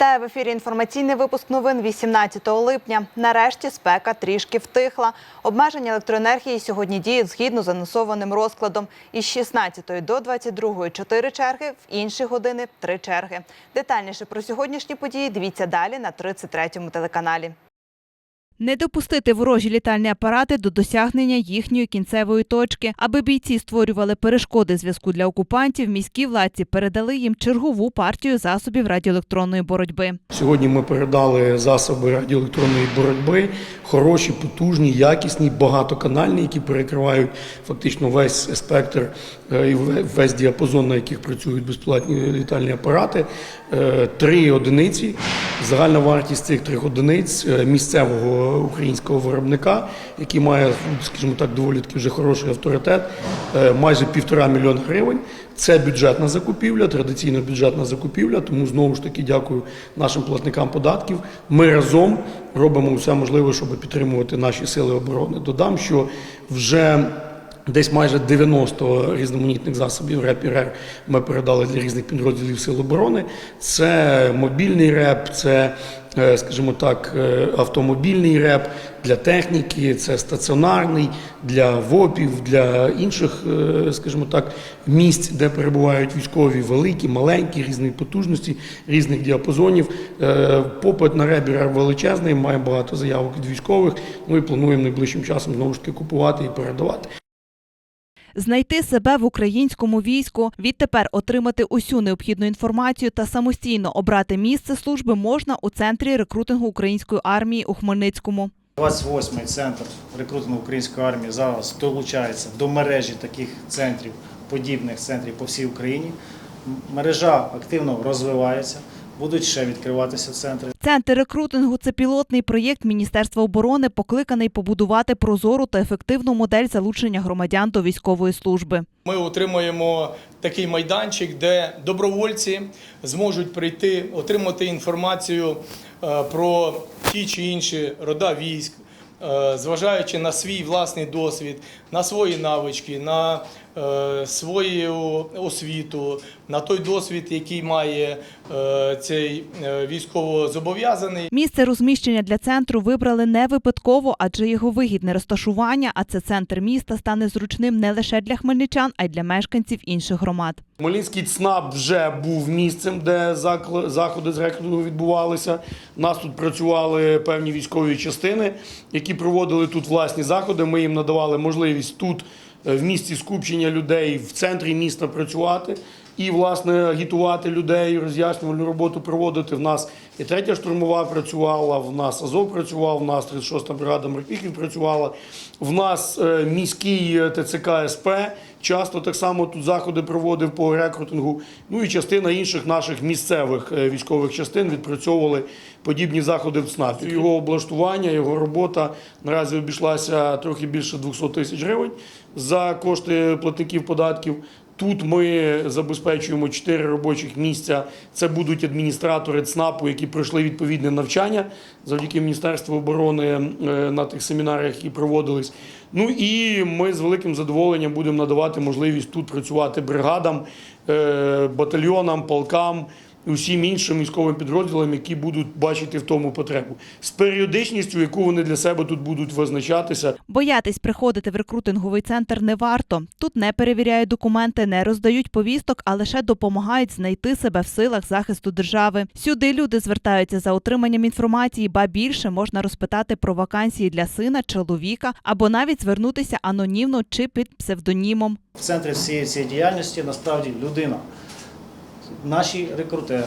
Вітаю в ефірі. Інформаційний випуск новин 18 липня. Нарешті спека трішки втихла. Обмеження електроенергії сьогодні діють згідно з анонсованим розкладом. Із 16 до 22 – 4 черги, в інші години – 3 черги. Детальніше про сьогоднішні події дивіться далі на 33-му телеканалі. Не допустити ворожі літальні апарати до досягнення їхньої кінцевої точки. Аби бійці створювали перешкоди зв'язку для окупантів, міські владці передали їм чергову партію засобів радіоелектронної боротьби. Сьогодні ми передали засоби радіоелектронної боротьби, хороші, потужні, якісні, багатоканальні, які перекривають фактично весь спектр е, і ве- весь діапазон, на яких працюють безплатні літальні апарати. Е, Три одиниці. Загальна вартість цих трьох одиниць е, місцевого українського виробника, який має, скажімо так, доволі таки вже хороший авторитет, е, майже півтора мільйона гривень. Це бюджетна закупівля, традиційна бюджетна закупівля. Тому знову ж таки дякую нашим платникам податків. Ми разом робимо все можливе, щоб підтримувати наші сили оборони. Додам, що вже Десь майже 90 різноманітних засобів РЕП і РЕР ми передали для різних підрозділів Сил оборони. Це мобільний РЕП, це, е, скажімо так, е, автомобільний РЕП для техніки, це стаціонарний для ВОПів, для інших, е, скажімо так, місць, де перебувають військові, великі, маленькі, різної потужності, різних діапазонів. Попит на РЕБ і РЕР величезний, має багато заявок від військових. Ну і плануємо найближчим часом знову ж таки купувати і передавати. Знайти себе в українському війську, відтепер отримати усю необхідну інформацію та самостійно обрати місце служби можна у центрі рекрутингу української армії у Хмельницькому. 28-й центр рекрутингу української армії зараз долучається до мережі таких центрів, подібних центрів по всій Україні. Мережа активно розвивається, будуть ще відкриватися центри. Центр рекрутингу це пілотний проєкт Міністерства оборони, покликаний побудувати прозору та ефективну модель залучення громадян до військової служби. Ми отримуємо такий майданчик, де добровольці зможуть прийти, отримати інформацію е, про ті чи інші рода військ, е, зважаючи на свій власний досвід, на свої навички, на свою освіту, на той досвід, який має е, цей е, військовозобов'язаний. Місце розміщення для центру вибрали не випадково, адже його вигідне розташування, а це центр міста, стане зручним не лише для хмельничан, а й для мешканців інших громад. Хмельницький ЦНАП вже був місцем, де заходи з рекрутингу відбувалися. У нас тут працювали певні військові частини, які проводили тут власні заходи. Ми їм надавали можливість тут е, в місті скупчення людей в центрі міста працювати і, власне, агітувати людей, роз'яснювальну роботу проводити. В нас і третя штурмова працювала, в нас Азов працював, в нас 36-та бригада морпіхів працювала. В нас е, міський е, ТЦК СП часто так само тут заходи проводив по рекрутингу. Ну і частина інших наших місцевих е, військових частин відпрацьовували подібні заходи в ЦНАПі. Його облаштування, його робота наразі обійшлася трохи більше 200 тисяч гривень за кошти платників податків. Тут ми забезпечуємо чотири робочих місця. Це будуть адміністратори ЦНАПу, які пройшли відповідне навчання завдяки Міністерству оборони е, на тих семінарах, які проводились. Ну і ми з великим задоволенням будемо надавати можливість тут працювати бригадам, е, батальйонам, полкам. І Усім іншим військовим підрозділам, які будуть бачити в тому потребу, з періодичністю, яку вони для себе тут будуть визначатися. Боятись приходити в рекрутинговий центр не варто. Тут не перевіряють документи, не роздають повісток, а лише допомагають знайти себе в силах захисту держави. Сюди люди звертаються за отриманням інформації, ба більше можна розпитати про вакансії для сина, чоловіка або навіть звернутися анонімно чи під псевдонімом. В центрі всієї цієї діяльності насправді людина. Наші рекрутери.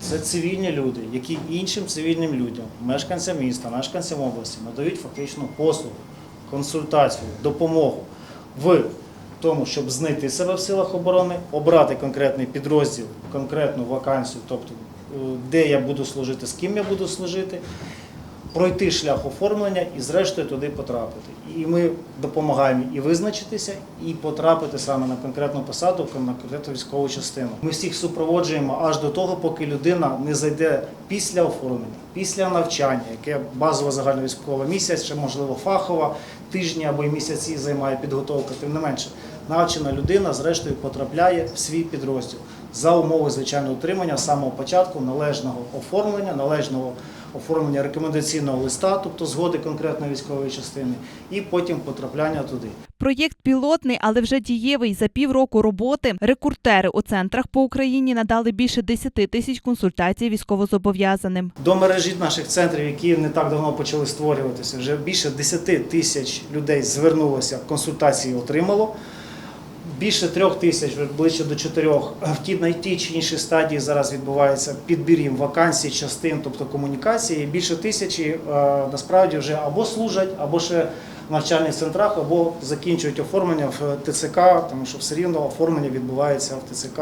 Це цивільні люди, які іншим цивільним людям, мешканцям міста, мешканцям області надають фактично послугу, консультацію, допомогу в тому, щоб знайти себе в силах оборони, обрати конкретний підрозділ, конкретну вакансію, тобто е, де я буду служити, з ким я буду служити, пройти шлях оформлення і зрештою туди потрапити. І ми допомагаємо і визначитися, і потрапити саме на конкретну посаду, на конкретну військову частину. Ми всіх супроводжуємо аж до того, поки людина не зайде після оформлення, після навчання, яке базова загальновійськова місяць, чи можливо фахова, тижні або й місяці займає підготовка. Тим не менше, навчена людина зрештою потрапляє в свій підрозділ. За умови звичайно утримання з самого початку належного оформлення, належного оформлення рекомендаційного листа, тобто згоди конкретної військової частини, і потім потрапляння туди. Проєкт пілотний, але вже дієвий. За півроку роботи рекрутери у центрах по Україні надали більше 10 тисяч консультацій військовозобов'язаним. До мережі наших центрів, які не так давно почали створюватися, вже більше 10 тисяч людей звернулося, консультації отримало. Більше трьох тисяч, ближче до чотирьох. В ті на тій чи іншій стадії зараз відбувається підбір їм вакансій, частин, тобто комунікації. Більше тисячі е, насправді вже або служать, або ще в навчальних центрах, або закінчують оформлення в ТЦК, тому що все рівно оформлення відбувається в ТЦК.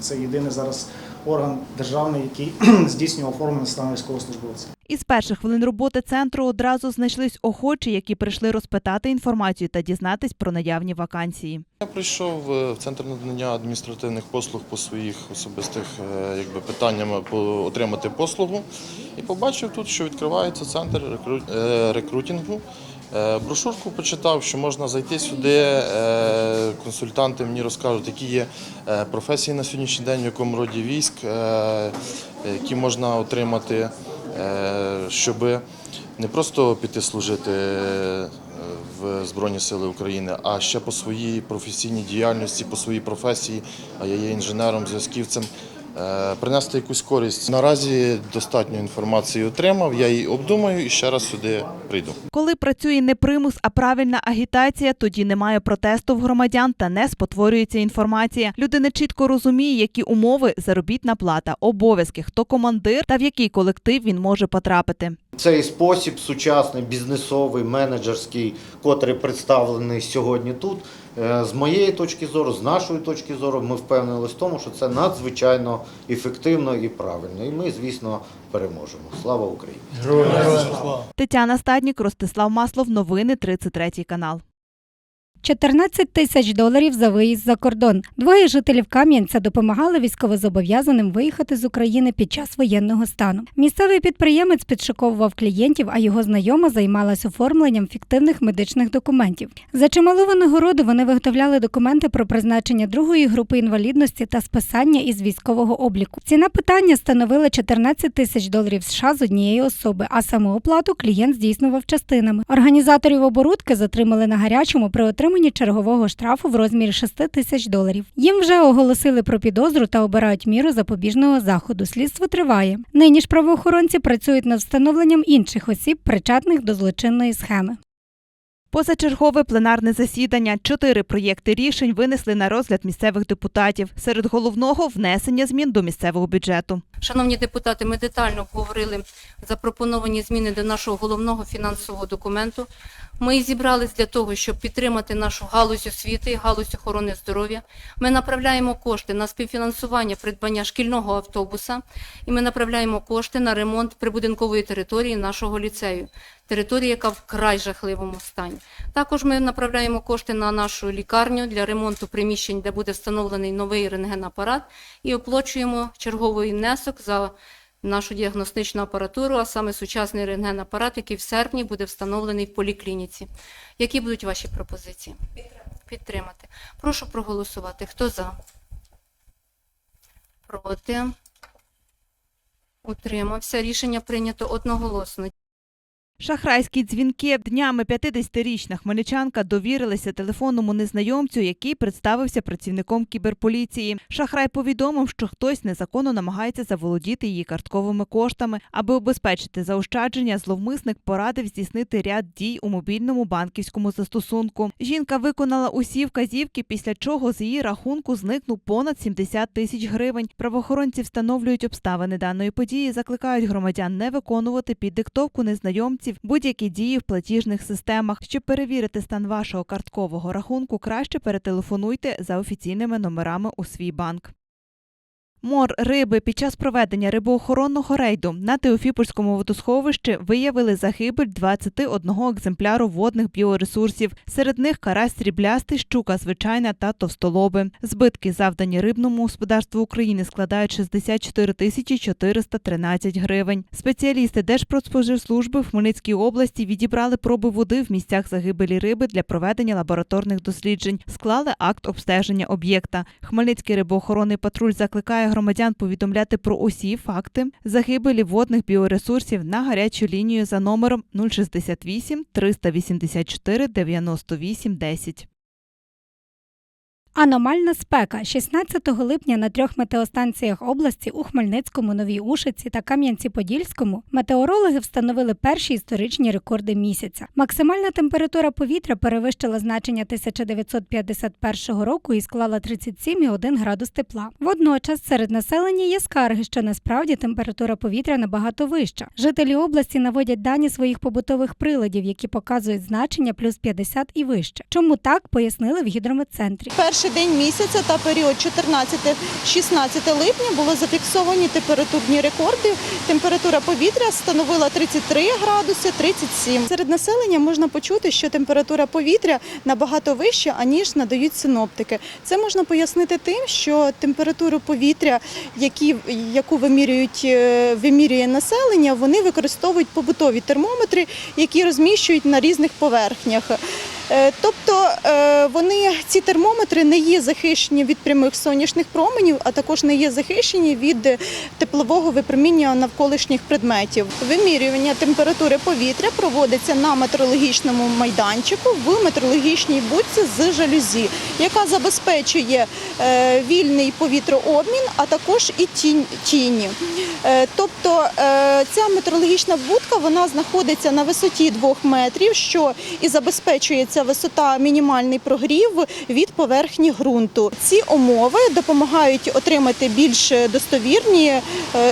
Це єдине зараз орган державний, який здійснює оформлення стану військовослужбовця. Із перших хвилин роботи центру одразу знайшлись охочі, які прийшли розпитати інформацію та дізнатись про наявні вакансії. Я прийшов е, в центр надання адміністративних послуг по своїх особистих е, якби, питанням отримати послугу і побачив тут, що відкривається центр рекру- е, рекрутингу. Е, Брошурку почитав, що можна зайти сюди. е, Консультанти мені розкажуть, які є е, професії на сьогоднішній день, в якому роді військ, які можна отримати, щоб не просто піти служити в Збройні Сили України, а ще по своїй професійній діяльності, по своїй професії, а я є інженером, зв'язківцем, принести якусь користь. Наразі достатньо інформації отримав, я її обдумаю і ще раз сюди прийду. Коли працює не примус, а правильна агітація, тоді немає протесту в громадян та не спотворюється інформація. Людина чітко розуміє, які умови заробітна плата, обов'язки, хто командир та в який колектив він може потрапити. Цей спосіб сучасний, бізнесовий, менеджерський, котрий представлений сьогодні тут, е, з моєї точки зору, з нашої точки зору, ми впевнилися в тому, що це надзвичайно ефективно і правильно. І ми, звісно, переможемо. Слава Україні! Тетяна Стаднік, Ростислав Маслов. Новини 33 канал. 14 тисяч доларів за виїзд за кордон. Двоє жителів Кам'янця допомагали військовозобов'язаним виїхати з України під час воєнного стану. Місцевий підприємець підшиковував клієнтів, а його знайома займалась оформленням фіктивних медичних документів. За чималу винагороду вони виготовляли документи про призначення другої групи інвалідності та списання із військового обліку. Ціна питання становила 14 тисяч доларів США з однієї особи, а самооплату клієнт здійснював частинами. Організаторів оборудки затримали на гарячому при отриманні чергового штрафу в розмірі 6 тисяч доларів. Їм вже оголосили про підозру та обирають міру запобіжного заходу. Слідство триває. Нині ж правоохоронці працюють над встановленням інших осіб, причетних до злочинної схеми. Позачергове пленарне засідання. Чотири проєкти рішень винесли на розгляд місцевих депутатів. Серед головного внесення змін до місцевого бюджету. Шановні депутати, ми детально обговорили запропоновані зміни до нашого головного фінансового документу. Ми зібрались для того, щоб підтримати нашу галузь освіти, галузь охорони здоров'я. Ми направляємо кошти на співфінансування придбання шкільного автобуса, і ми направляємо кошти на ремонт прибудинкової території нашого ліцею, території, яка вкрай жахливому стані. Також ми направляємо кошти на нашу лікарню для ремонту приміщень, де буде встановлений новий рентгенапарат, і оплачуємо черговий внесок за нашу діагностичну апаратуру, а саме сучасний рентгенапарат, який в серпні буде встановлений в поліклініці. Які будуть ваші пропозиції? Підтримати. Прошу проголосувати. Хто за? Проти? Утримався. Рішення прийнято одноголосно. Шахрайські дзвінки днями 50-річна хмельничанка довірилася телефонному незнайомцю, який представився працівником кіберполіції. Шахрай повідомив, що хтось незаконно намагається заволодіти її картковими коштами. Аби обезпечити заощадження, зловмисник порадив здійснити ряд дій у мобільному банківському застосунку. Жінка виконала усі вказівки, після чого з її рахунку зникнув понад 70 тисяч гривень. Правоохоронці встановлюють обставини даної події, закликають громадян не виконувати під диктовку незнайомців будь-які дії в платіжних системах. Щоб перевірити стан вашого карткового рахунку, краще перетелефонуйте за офіційними номерами у свій банк. Мор риби під час проведення рибоохоронного рейду на Теофіпольському водосховищі виявили загибель 21 екземпляру водних біоресурсів. Серед них карась сріблястий, щука звичайна та товстолоби. Збитки, завдані рибному господарству України, складають 64 тисячі 413 гривень. Спеціалісти Держпродспоживслужби в Хмельницькій області відібрали проби води в місцях загибелі риби для проведення лабораторних досліджень. Склали акт обстеження об'єкта. Хмельницький рибоохоронний патруль закликає громадян повідомляти про усі факти загибелі водних біоресурсів на гарячу лінію за номером 068 384 98 10. Аномальна спека 16 липня на трьох метеостанціях області у Хмельницькому, Новій Ушиці та Кам'янці-Подільському метеорологи встановили перші історичні рекорди місяця. Максимальна температура повітря перевищила значення 1951 року і склала 37,1 градус тепла. Водночас серед населення є скарги, що насправді температура повітря набагато вища. Жителі області наводять дані своїх побутових приладів, які показують значення плюс 50 і вище. Чому так пояснили в гідрометцентрі. Перший день місяця та період 14-16 липня було зафіксовані температурні рекорди. Температура повітря становила 33 градуси 37. Серед населення можна почути, що температура повітря набагато вища, аніж надають синоптики. Це можна пояснити тим, що температуру повітря, яку вимірюють, е, вимірює населення, вони використовують побутові термометри, які розміщують на різних поверхнях. Е, Тобто вони ці термометри не є захищені від прямих сонячних променів, а також не є захищені від теплового випроміння навколишніх предметів. Вимірювання температури повітря проводиться на метеорологічному майданчику в метеорологічній будці з жалюзі, яка забезпечує е, вільний повітрообмін, а також і тіні. Е, Тобто е, ця метеорологічна будка вона знаходиться на висоті 2 метрів, що і забезпечує ця висота мінімальний прогрів від поверхні ґрунту. Ці умови допомагають отримати більш достовірні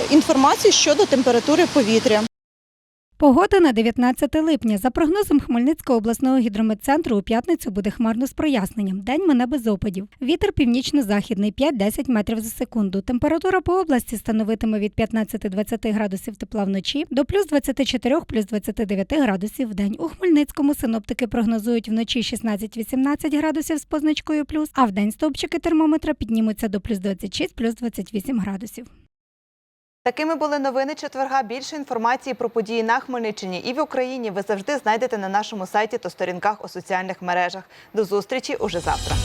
інформації щодо температури повітря. Погода на 19 липня. За прогнозом Хмельницького обласного гідрометцентру у п'ятницю буде хмарно з проясненням. День мене без опадів. Вітер північно-західний 5-10 метрів за секунду. Температура по області становитиме від 15-20 градусів тепла вночі до плюс 24 плюс 29 градусів в день. У Хмельницькому синоптики прогнозують вночі 16-18 градусів з позначкою плюс, а в день стовпчики термометра піднімуться до плюс 26 плюс 28 градусів. Такими були новини четверга. Більше інформації про події на Хмельниччині і в Україні ви завжди знайдете на нашому сайті та сторінках у соціальних мережах. До зустрічі уже завтра.